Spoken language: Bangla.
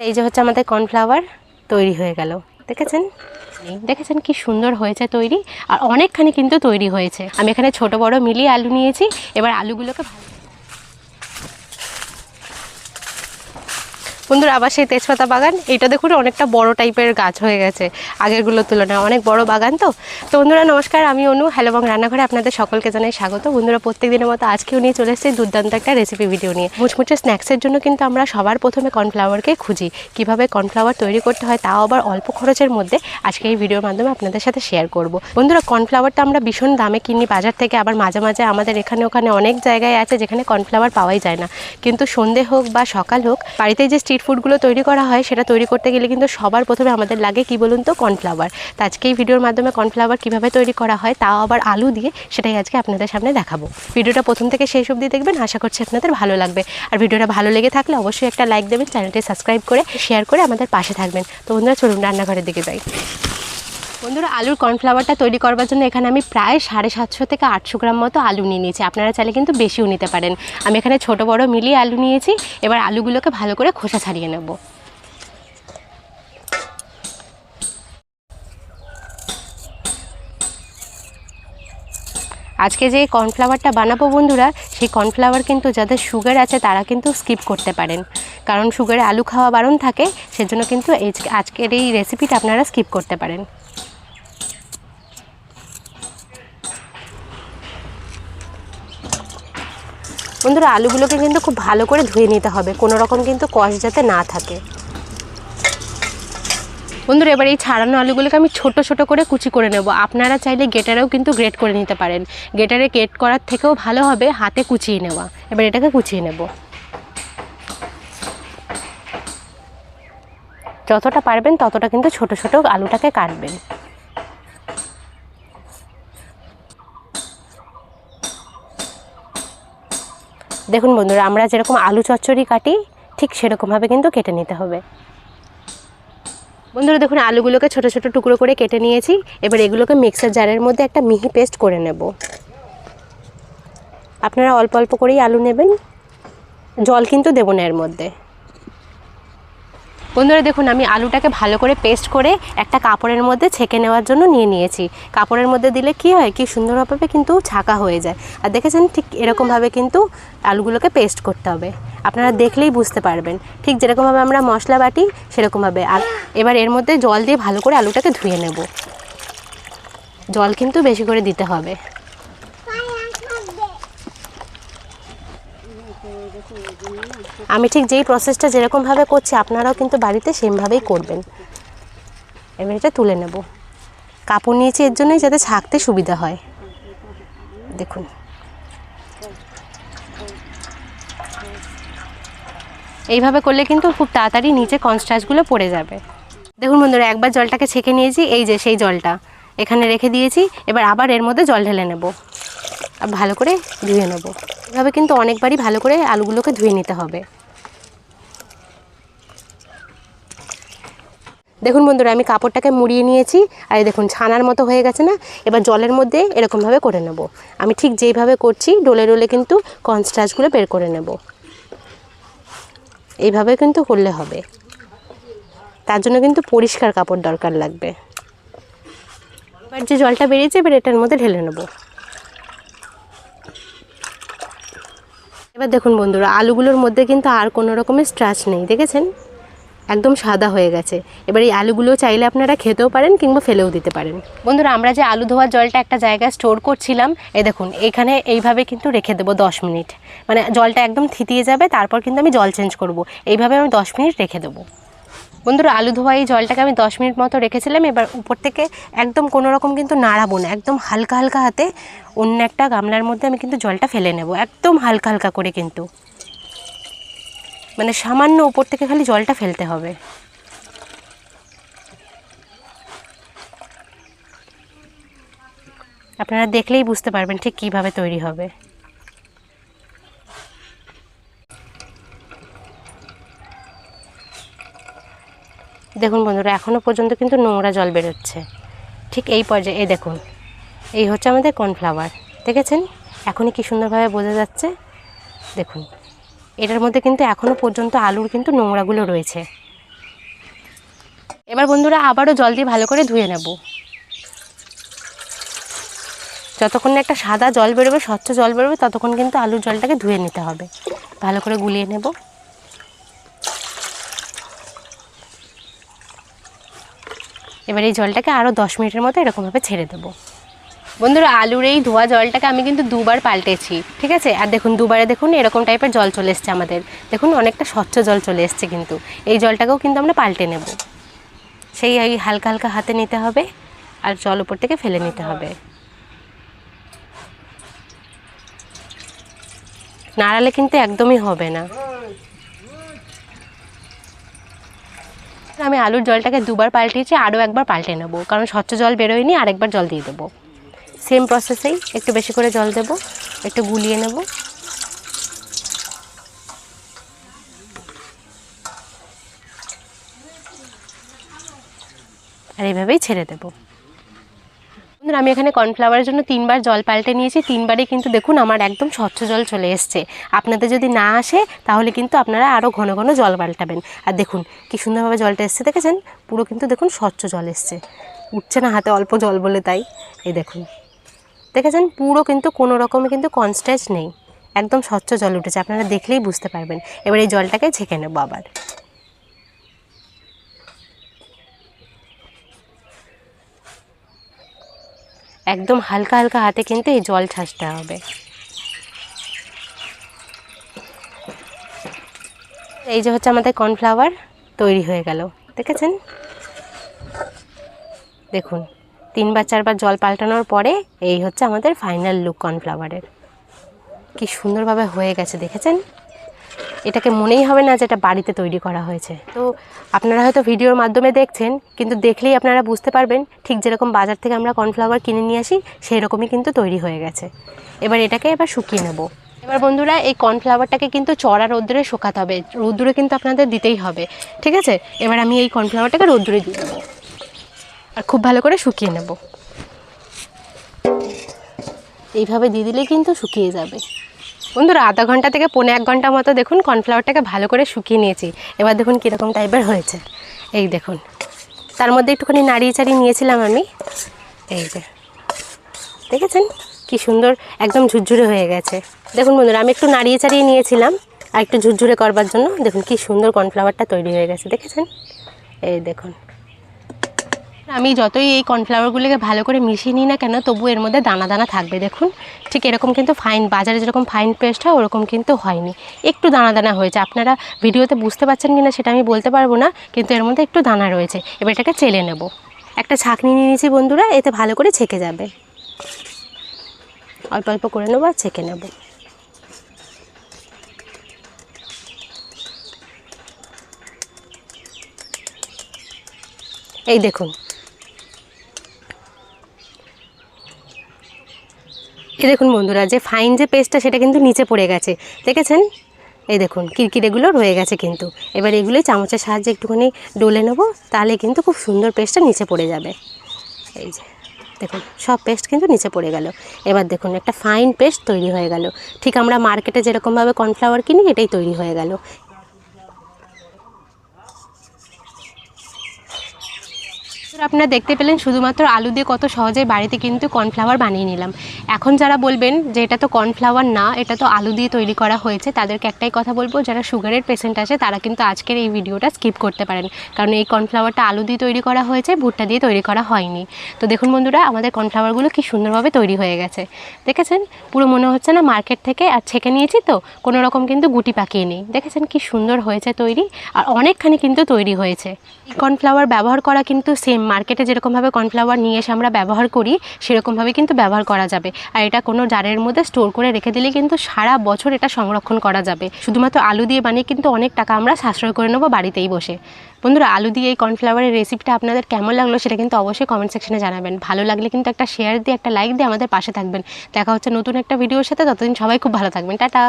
এই যে হচ্ছে আমাদের কর্নফ্লাওয়ার তৈরি হয়ে গেল। দেখেছেন? দেখেছেন কি সুন্দর হয়েছে তৈরি? আর অনেকখানি কিন্তু তৈরি হয়েছে। আমি এখানে ছোট বড় মিলিয়ে আলু নিয়েছি। এবার আলুগুলোকে বন্ধুরা, আবার সেই তেজপাতা বাগান, এটা দেখুন অনেকটা বড় টাইপের গাছ হয়ে গেছে আগেরগুলোর তুলনায়, অনেক বড় বাগান তো। তো বন্ধুরা, নমস্কার, আমি অনু হ্যালো এবং রান্নাঘরে আপনাদের সকলকে জানাই স্বাগত। বন্ধুরা প্রত্যেক দিনের মতো আজকেও নিয়ে চলে এসেছি দুর্দান্ত একটা রেসিপি ভিডিও নিয়ে। মুচমুচে স্ন্যাক্সের জন্য কিন্তু আমরা সবার প্রথমে কর্নফ্লাওয়ারকে খুঁজি। কীভাবে কর্নফ্লাওয়ার তৈরি করতে হয়, তাও আবার অল্প খরচের মধ্যে আজকে এই ভিডিওর মাধ্যমে আপনাদের সাথে শেয়ার করব। বন্ধুরা কর্নফ্লাওয়ারটা আমরা ভীষণ দামে কিনি, বাজার থেকে আবার মাঝে মাঝে আমাদের এখানে ওখানে অনেক জায়গায় আছে যেখানে কর্নফ্লাওয়ার পাওয়াই যায় না। কিন্তু সন্ধে হোক বা সকাল হোক বাড়িতে যে স্ট্রিট ফুডগুলো তৈরি করা হয়, সেটা তৈরি করতে গেলে কিন্তু সবার প্রথমে আমাদের লাগে কি বলুন তো কর্নফ্লাওয়ার তো আজকে এই ভিডিওর মাধ্যমে কর্নফ্লাওয়ার কীভাবে তৈরি করা হয়, তাও আবার আলু দিয়ে, সেটাই আজকে আপনাদের সামনে দেখাবো। ভিডিওটা প্রথম থেকে শেষ অবধি দেখবেন, আশা করছি আপনাদের ভালো লাগবে। আর ভিডিওটা ভালো লেগে থাকলে অবশ্যই একটা লাইক দেবেন চ্যানেলটি সাবস্ক্রাইব করে শেয়ার করে আমাদের পাশে থাকবেন। তো বন্ধুরা, চলুন রান্নাঘরের দিকে যাই। বন্ধুরা, আলুর কর্নফ্লাওয়ারটা তৈরি করবার জন্য এখানে আমি প্রায় সাড়ে সাতশো থেকে আটশো গ্রাম মতো আলু নিয়ে নিয়েছি। আপনারা চাইলে কিন্তু বেশিও নিতে পারেন। আমি এখানে ছোট, বড় মিলিয়ে আলু নিয়েছি। এবার আলুগুলোকে ভালো করে খোসা ছাড়িয়ে নেব। আজকে যে কর্নফ্লাওয়ারটা বানাবো বন্ধুরা, সেই কর্নফ্লাওয়ার কিন্তু যাদের সুগার আছে তারা কিন্তু স্কিপ করতে পারেন। কারণ সুগারে আলু খাওয়া বারণ থাকে, সেজন্য কিন্তু আজকের এই রেসিপিটা আপনারা স্কিপ করতে পারেন। বন্ধুরা, আলুগুলোকে কিন্তু খুব ভালো করে ধুয়ে নিতে হবে। কোনো রকম কিন্তু কষ যাতে না থাকে। বন্ধুরা, এবার এই ছাড়ানো আলুগুলোকে আমি ছোট ছোট করে কুচি করে নেব। আপনারা চাইলে গেটারেও কিন্তু গ্রেট করে নিতে পারেন। গেটারে গ্রেট করার থেকেও ভালো হবে হাতে কুচিয়ে নেওয়া। এবার এটাকে কুচিয়ে নেব। যতটা পারবেন ততটা কিন্তু ছোট ছোট আলুটাকে কাটবেন। দেখুন বন্ধুরা, আমরা যেরকম আলু চচ্চড়ি কাটি, ঠিক সেরকমভাবে কিন্তু কেটে নিতে হবে। বন্ধুরা, দেখুন, আলুগুলোকে ছোট ছোট টুকরো করে কেটে নিয়েছি। এবার এগুলোকে মিক্সার জারের মধ্যে একটা মিহি পেস্ট করে নেব। আপনারা অল্প অল্প করেই আলু নেবেন। জল কিন্তু দেবো না এর মধ্যে। বন্ধুরা দেখুন, আমি আলুটাকে ভালো করে পেস্ট করে একটা কাপড়ের মধ্যে ছেঁকে নেওয়ার জন্য নিয়ে নিয়েছি। কাপড়ের মধ্যে দিলে কি হয়, কি সুন্দরভাবে কিন্তু ছাকা হয়ে যায়। আর দেখেছেন, ঠিক এরকমভাবে কিন্তু আলুগুলোকে পেস্ট করতে হবে। আপনারা দেখলেই বুঝতে পারবেন। ঠিক যেরকমভাবে আমরা মশলা বাটি, সেরকমভাবে। আর এবার এর মধ্যে জল দিয়ে ভালো করে আলুটাকে ধুয়ে নেব। জল কিন্তু বেশি করে দিতে হবে। আমি ঠিক যেই প্রসেসটা যেরকমভাবে করছি, আপনারাও কিন্তু বাড়িতে সেমভাবেই করবেন। এবার এটা তুলে নেব। কাপড় নিয়েছি, এর জন্যই যাতে ছাকতে সুবিধা হয়। দেখুন। এইভাবে করলে কিন্তু খুব তাড়াতাড়ি নিচে কনস্টাচগুলো পড়ে যাবে। দেখুন বন্ধুরা, একবার জলটাকে ছেঁকে নিয়েছি, এই যে সেই জলটা। এখানে রেখে দিয়েছি, এবার আবার এর মধ্যে জল ঢেলে নেব। আর ভালো করে ধুয়ে নেব। এভাবে কিন্তু অনেকবারই ভালো করে আলুগুলোকে ধুয়ে নিতে হবে। দেখুন বন্ধুরা, আমি কাপড়টাকে মুড়িয়ে নিয়েছি। আর দেখুন, ছানার মতো হয়ে গেছে না? এবার জলের মধ্যে এরকমভাবে করে নেব। আমি ঠিক যেইভাবে করছি, ডোলে ডোলে কিন্তু কনস্টাচগুলো বের করে নেব। এইভাবে কিন্তু করলে হবে। তার জন্য কিন্তু পরিষ্কার কাপড় দরকার লাগবে। এবার যে জলটা বেরিয়েছে, এবার এটার মধ্যে ঢেলে নেব। এবার দেখুন বন্ধুরা, আলুগুলোর মধ্যে কিন্তু আর কোনো রকমের স্ট্রাচ নেই, দেখেছেন? একদম সাদা হয়ে গেছে। এবার এই আলুগুলো চাইলে আপনারা খেতেও পারেন কিংবা ফেলেও দিতে পারেন। বন্ধুরা, আমরা যে আলু ধোয়ার জলটা একটা জায়গায় স্টোর করছিলাম এ দেখুন, এখানে এইভাবে কিন্তু রেখে দেবো দশ মিনিট। মানে জলটা একদম থিতিয়ে যাবে, তারপর কিন্তু আমি জল চেঞ্জ করব। এইভাবে আমি দশ মিনিট রেখে দেবো। বন্ধুরা, আলু ধোয়া এই জলটাকে আমি দশ মিনিট মতো রেখেছিলাম। এবার উপর থেকে একদম কোনো রকম কিন্তু নাড়াবো না, একদম হালকা হালকা হাতে অন্য একটা গামলার মধ্যে আমি কিন্তু জলটা ফেলে নেব, একদম হালকা হালকা করে কিন্তু। মানে সামান্য উপর থেকে খালি জলটা ফেলতে হবে। আপনারা দেখলেই বুঝতে পারবেন ঠিক কীভাবে তৈরি হবে। দেখুন বন্ধুরা এখনও পর্যন্ত কিন্তু নোংরা জল বেরোচ্ছে। ঠিক এই পর্যায়ে, এই দেখুন, এই হচ্ছে আমাদের কর্নফ্লাওয়ার, দেখেছেন? এখনই কি সুন্দরভাবে বোঝা যাচ্ছে। দেখুন, এটার মধ্যে কিন্তু এখনও পর্যন্ত আলুর কিন্তু নোংরাগুলো রয়েছে। এবার বন্ধুরা, আবারও জল দিয়ে ভালো করে ধুয়ে নেব। যতক্ষণ না একটা সাদা জল বেরোবে, স্বচ্ছ জল বেরোবে, ততক্ষণ কিন্তু আলুর জলটাকে ধুয়ে নিতে হবে। ভালো করে গুলিয়ে নেব। এবার এই জলটাকে আরও দশ মিনিটের মতো এরকমভাবে ছেড়ে দেবো। বন্ধুরা, আলুর এই ধোয়া জলটাকে আমি কিন্তু দুবার পাল্টেছি, ঠিক আছে? আর দেখুন, দুবারে দেখুন, এরকম টাইপের জল চলে এসছে আমাদের। দেখুন, অনেকটা স্বচ্ছ জল চলে এসছে কিন্তু। এই জলটাকেও কিন্তু আমরা পাল্টে নেব। সেই এই হালকা হালকা হাতে নিতে হবে আর জল উপর থেকে ফেলে নিতে হবে। নাড়ালে কিন্তু একদমই হবে না। আমি আলুর জলটাকে দুবার পাল্টিয়েছি, আরও একবার পাল্টে নেব। কারণ স্বচ্ছ জল বেরোয়নি, আরেকবার জল দিয়ে দেবো। সেম প্রসেসেই একটু বেশি করে জল দেব, একটু গুলিয়ে নেব। আর এইভাবেই ছেড়ে দেব। আমি এখানে কর্নফ্লাওয়ারের জন্য তিনবার জল পাল্টে নিয়েছি, তিনবারই কিন্তু দেখুন আমার একদম স্বচ্ছ জল চলে এসছে। আপনাদের যদি না আসে, তাহলে কিন্তু আপনারা আরও ঘন ঘন জল পাল্টাবেন। আর দেখুন, কি সুন্দরভাবে জলটা এসছে, দেখেছেন? পুরো কিন্তু দেখুন স্বচ্ছ জল এসছে। উঠছে না হাতে অল্প জল বলে তাই। এই দেখুন, দেখেছেন? পুরো কিন্তু কোনো রকমে কিন্তু কনস্ট্যাচ নেই। একদম স্বচ্ছ জল উঠেছে, আপনারা দেখলেই বুঝতে পারবেন। এবার এই জলটাকে ছেঁকে নেব আবার। একদম হালকা হালকা হাতে কিন্তু এই জল ছাঁচতে হবে। এই যে হচ্ছে আমাদের কর্নফ্লাওয়ার তৈরি হয়ে গেল, দেখেছেন? দেখুন, তিনবার চারবার জল পাল্টানোর পরে এই হচ্ছে আমাদের ফাইনাল লুক কর্নফ্লাওয়ারের। কি সুন্দরভাবে হয়ে গেছে, দেখেছেন? এটাকে মনেই হবে না যে এটা বাড়িতে তৈরি করা হয়েছে। তো আপনারা হয়তো ভিডিওর মাধ্যমে দেখছেন, কিন্তু দেখলেই আপনারা বুঝতে পারবেন ঠিক যেরকম বাজার থেকে আমরা কর্নফ্লাওয়ার কিনে নিয়ে আসি সেই রকমই কিন্তু তৈরি হয়ে গেছে। এবার এটাকে এবার শুকিয়ে নেব। এবার বন্ধুরা, এই কর্নফ্লাওয়ারটাকে কিন্তু চড়া রোদ্দুরে শুকাতে হবে। রোদ্দুরে কিন্তু আপনাদের দিতেই হবে, ঠিক আছে? এবার আমি এই কর্নফ্লাওয়ারটাকে রোদ্দুরে দিয়ে দেবো। আর খুব ভালো করে শুকিয়ে নেব। এইভাবে দিয়ে দিলেই কিন্তু শুকিয়ে যাবে। বন্ধুরা, আধা ঘণ্টা থেকে পৌনে এক ঘণ্টা মতো দেখুন কর্নফ্লাওয়ারটাকে ভালো করে শুকিয়ে নিয়েছি। এবার দেখুন কীরকম টাইপের হয়েছে। এই দেখুন, তার মধ্যে একটুখানি নাড়িয়ে চাড়িয়ে নিয়েছিলাম আমি। এই যে, দেখেছেন? কি সুন্দর, একদম ঝুরঝুরে হয়ে গেছে। দেখুন বন্ধুরা, আমি একটু নাড়িয়ে চাড়িয়ে নিয়েছিলাম, আর একটু ঝুরঝুরে করবার জন্য। দেখুন কি সুন্দর কর্নফ্লাওয়ারটা তৈরি হয়ে গেছে, দেখেছেন? এই দেখুন আমি যতই এই কর্নফ্লাওয়ারগুলোকে ভালো করে মিশিয়ে নিই না কেন, তবু এর মধ্যে দানা দানা থাকবে, দেখুন। ঠিক এরকম কিন্তু ফাইন বাজারে যেরকম ফাইন পেস্ট হয়, ওরকম কিন্তু হয়নি। একটু দানা দানা হয়েছে। আপনারা ভিডিওতে বুঝতে পারছেন কি না সেটা আমি বলতে পারব না, কিন্তু এর মধ্যে একটু দানা রয়েছে। এবার এটাকে চেলে নেব। একটা ছাঁকনি নিয়ে নিয়েছি বন্ধুরা, এতে ভালো করে ছেঁকে যাবে। অল্প অল্প করে নেব আর ছেঁকে নেব। এই দেখুন দেখুন বন্ধুরা, যে ফাইন যে পেস্টটা সেটা কিন্তু নিচে পড়ে গেছে। দেখেছেন? এই দেখুন কিরকিরেগুলো রয়ে গেছে কিন্তু। এবার এগুলোই চামচের সাহায্যে একটুখানি ডলে নেব, তাহলে কিন্তু খুব সুন্দর পেস্টটা নিচে পড়ে যাবে। এই যে, দেখুন, সব পেস্ট কিন্তু নিচে পড়ে গেল। এবার দেখুন, একটা ফাইন পেস্ট তৈরি হয়ে গেল। ঠিক আমরা মার্কেটে যেরকমভাবে কর্নফ্লাওয়ার কিনি, এটাই তৈরি হয়ে গেল। আপনারা দেখতে পেলেন শুধুমাত্র আলু দিয়ে কত সহজে বাড়িতে কিন্তু কর্নফ্লাওয়ার বানিয়ে নিলাম। এখন যারা বলবেন যে এটা তো কর্নফ্লাওয়ার না, এটা তো আলু দিয়ে তৈরি করা হয়েছে, তাদেরকে একটাই কথা বলব, যারা সুগারের পেশেন্ট আছে, তারা কিন্তু আজকের এই ভিডিওটা স্কিপ করতে পারেন। কারণ এই কর্নফ্লাওয়ারটা আলু দিয়ে তৈরি করা হয়েছে, ভুট্টা দিয়ে তৈরি করা হয়নি। তো দেখুন বন্ধুরা, আমাদের কর্নফ্লাওয়ারগুলো কি সুন্দরভাবে তৈরি হয়ে গেছে। দেখেছেন? পুরো মনে হচ্ছে না মার্কেট থেকে আর ছেঁকে নিয়েছি তো, কোনো রকম কিন্তু গুটি পাকিয়ে নেই। দেখেছেন কি সুন্দর হয়েছে তৈরি, আর অনেকখানি কিন্তু তৈরি হয়েছে। কর্নফ্লাওয়ার ব্যবহার করা কিন্তু সেম মার্কেটে যেরকমভাবে কর্নফ্লাওয়ার নিয়ে এসে আমরা ব্যবহার করি, সেরকমভাবে কিন্তু ব্যবহার করা যাবে। আর এটা কোনো জারের মধ্যে স্টোর করে রেখে দিলে কিন্তু সারা বছর এটা সংরক্ষণ করা যাবে। শুধুমাত্র আলু দিয়ে বানিয়ে কিন্তু অনেক টাকা আমরা সাশ্রয় করে নেব বাড়িতেই বসে। বন্ধুরা, আলু দিয়ে এই কর্নফ্লাওয়ারের রেসিপিটা আপনাদের কেমন লাগল সেটা কিন্তু অবশ্যই কমেন্ট সেকশনে জানাবেন। ভালো লাগলে কিন্তু একটা শেয়ার দিয়ে, একটা লাইক দিয়ে আমাদের পাশে থাকবেন। দেখা হচ্ছে নতুন একটা ভিডিওর সাথে, ততদিন সবাই খুব ভালো থাকবেন। টাটা!